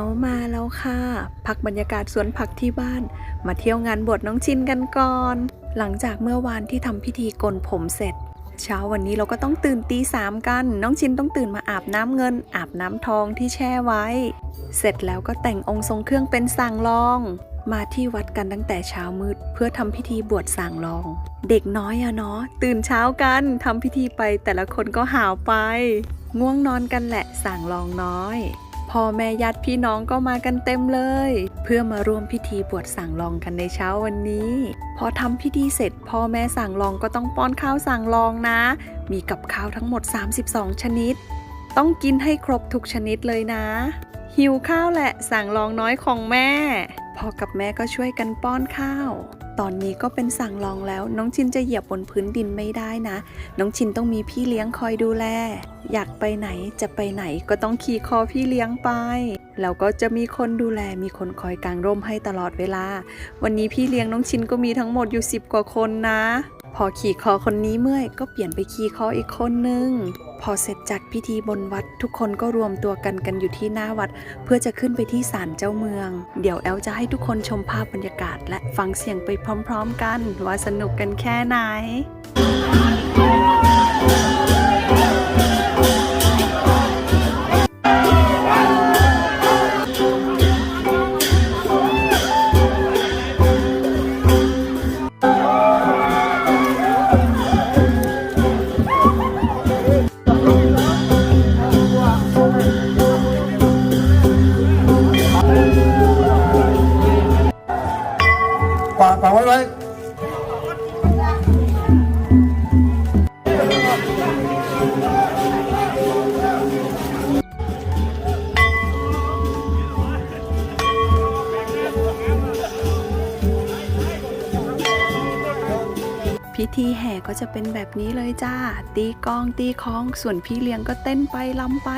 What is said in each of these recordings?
ลมาแล้วค่ะ พักบรรยากาศสวนผักที่บ้าน มาเที่ยวงานบวชน้องชินกันก่อน หลังจากเมื่อวานที่ทำพิธีกนผมเสร็จ เช้าวันนี้เราก็ต้องตื่นตีสามกัน น้องชินต้องตื่นมาอาบน้ำเงิน อาบน้ำทองที่แช่ไว้ เสร็จแล้วก็แต่งองค์ทรงเครื่องเป็นสั่งรองมาที่วัดกันตั้งแต่เช้ามืด เพื่อทำพิธีบวชสั่งรอง เด็กน้อยอะเนาะตื่นเช้ากันทำพิธีไปแต่ละคนก็หาวไป ง่วงนอนกันแหละสั่งรองน้อย พ่อแม่ญาติพี่น้องก็มากันเต็มเลย เพื่อมาร่วมพิธีบวชสั่งรองกันในเช้าวันนี้ พอทำพิธีเสร็จ พ่อแม่สั่งรองก็ต้องป้อนข้าวสั่งรองนะ มีกับข้าวทั้งหมด 32 ชนิด ต้องกินให้ครบทุกชนิดเลยนะ หิวข้าวแหละสั่งรองน้อยของแม่พ่อกับแม่ก็ช่วยกันป้อนข้าว ตอนนี้ก็เป็นสั่งลองแล้ว น้องชินจะเหยียบบนพื้นดินไม่ได้นะ น้องชินต้องมีพี่เลี้ยงคอยดูแล อยากไปไหนจะไปไหนก็ต้องขี่คอพี่เลี้ยงไป แล้วก็จะมีคนดูแลมีคนคอยกางร่มให้ตลอดเวลา วันนี้พี่เลี้ยงน้องชินก็มีทั้งหมดอยู่ 10 กว่าคนนะ พอขี่คอคนนี้เมื่อยก็เปลี่ยนไปขี่คออีกคนนึง พอเสร็จจากพิธีบนวัด ทุกคนก็รวมตัวกันกันอยู่ที่หน้าวัด เพื่อจะขึ้นไปที่ศาลเจ้าเมือง เดี๋ยวแอลจะให้ทุกคนชมภาพบรรยากาศ และฟังเสียงไปพร้อม ๆ กัน ว่าสนุกกันแค่ไหน ฝาก พิธีแห่ก็จะเป็นแบบนี้เลยจ้า ตีกองตีคล้อง ส่วนพี่เลี้ยงก็เต้นไปลำไป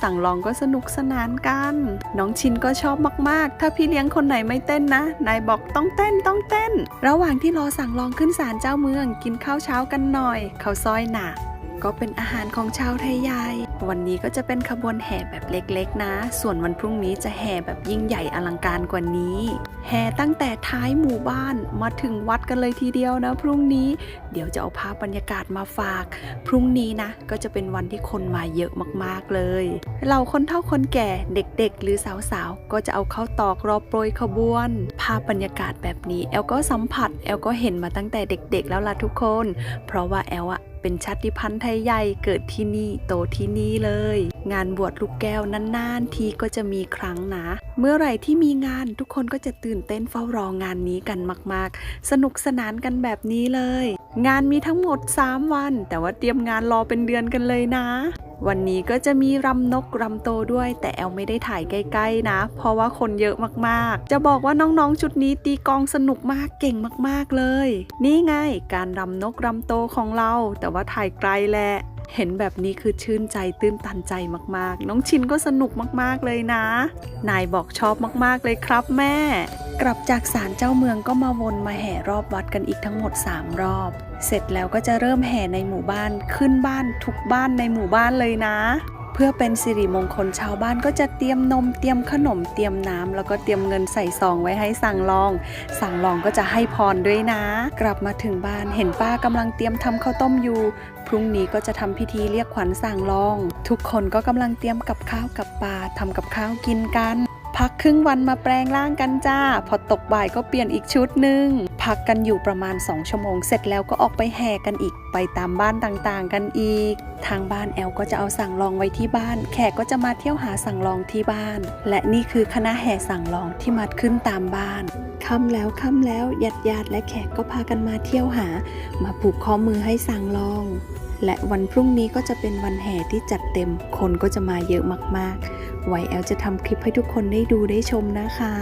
สั่งลองก็สนุกสนานกัน น้องชินก็ชอบมากๆ ถ้าพี่เลี้ยงคนไหนไม่เต้นนะ นายบอกต้องเต้นต้องเต้น ระหว่างที่รอสั่งลองขึ้นศาลเจ้าเมือง กินข้าวเช้ากันหน่อยข้าวซอยหนะก็เป็นอาหารของชาวไทยใหญ่ วันนี้ก็จะเป็นขบวนแห่แบบเล็กๆ นะ ส่วนวันพรุ่งนี้จะแห่แบบยิ่งใหญ่อลังการกว่านี้ แห่ตั้งแต่ท้ายหมู่บ้านมาถึงวัดกันเลยทีเดียวนะ พรุ่งนี้เดี๋ยวจะเอาภาพบรรยากาศมาฝาก พรุ่งนี้นะ ก็จะเป็นวันที่คนมาเยอะมากๆเลยเราคนเฒ่าคนแก่เด็กๆ หรือสาวๆ ก็จะเอาเข้าตอกรอโปรยขบวน ภาพบรรยากาศแบบนี้แอลก็สัมผัสแอลก็เห็นมาตั้งแต่เด็กๆ แล้วล่ะทุกคน เพราะว่าแอลอะ เป็นชาติพันธุ์ไทยใหญ่เกิดที่นี่โตที่นี่เลย งานบวชลูกแก้วนานๆทีก็จะมีครั้งนะ เมื่อไหร่ที่มีงานทุกคนก็จะตื่นเต้นเฝ้ารองานนี้กันมากๆ สนุกสนานกันแบบนี้เลย งานมีทั้งหมด 3 วัน แต่ว่าเตรียมงานรอเป็นเดือนกันเลยนะ วันนี้ก็จะมีรำนกรำโตด้วย แต่แอลไม่ได้ถ่ายใกล้ๆนะ เพราะว่าคนเยอะมากๆ จะบอกว่าน้องๆชุดนี้ตีกองสนุกมากเก่งมากๆเลย นี่ไงการรำนกรำโตของเรา แต่ว่าถ่ายไกลแหละเห็นแบบนี้คือชื่นใจตื้นตันใจมากๆ น้องชินก็สนุกมากๆเลยนะ นายบอกชอบมากๆเลยครับแม่ กลับจากศาลเจ้าเมืองก็มาวนมาแห่รอบวัดกันอีกทั้งหมด 3 รอบ เสร็จแล้วก็จะเริ่มแห่ในหมู่บ้านขึ้นบ้านทุกบ้านในหมู่บ้านเลยนะ เพื่อเป็นสิริมงคลชาวบ้านก็จะเตรียมนมเตรียมขนมเตรียมน้ำแล้วก็เตรียมเงินใส่ซองไว้ให้สั่งลอง สั่งลองก็จะให้พรด้วยนะ กลับมาถึงบ้านเห็นป้ากำลังเตรียมทำข้าวต้มอยู่พรุ่งนี้ก็จะทำพิธีเรียกขวัญสั่งลอง ทุกคนก็กำลังเตรียมกับข้าวกับปลาทำกับข้าวกินกัน พักครึ่งวันมาแปลงร่างกันจ้า พอตกบ่ายก็เปลี่ยนอีกชุดหนึ่งพักกันอยู่ประมาณ 2 ชั่วโมง เสร็จแล้วก็ออกไปแห่กันอีก ไปตามบ้านต่างๆ กันอีก ทางบ้านแอลก็จะเอาสั่งลองไว้ที่บ้าน แขกก็จะมาเที่ยวหาสั่งลองที่บ้าน และนี่คือคณะแห่สั่งลองที่มัดขึ้นตามบ้านค่ำแล้วค่ำแล้วญาติญาติและแขกก็พากันมาเที่ยวหา มาผูกข้อมือให้สั่งลอง และวันพรุ่งนี้ก็จะเป็นวันแห่ที่จัดเต็ม คนก็จะมาเยอะมากๆ ไว้แอลจะทำคลิปให้ทุกคนได้ดูได้ชมนะคะ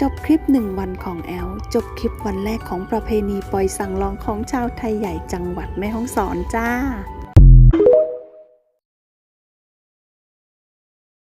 จบคลิปหนึ่งวันของแอล จบคลิปวันแรกของประเพณีปล่อยสั่งลองของชาวไทยใหญ่จังหวัดแม่ฮ่องสอนจ้า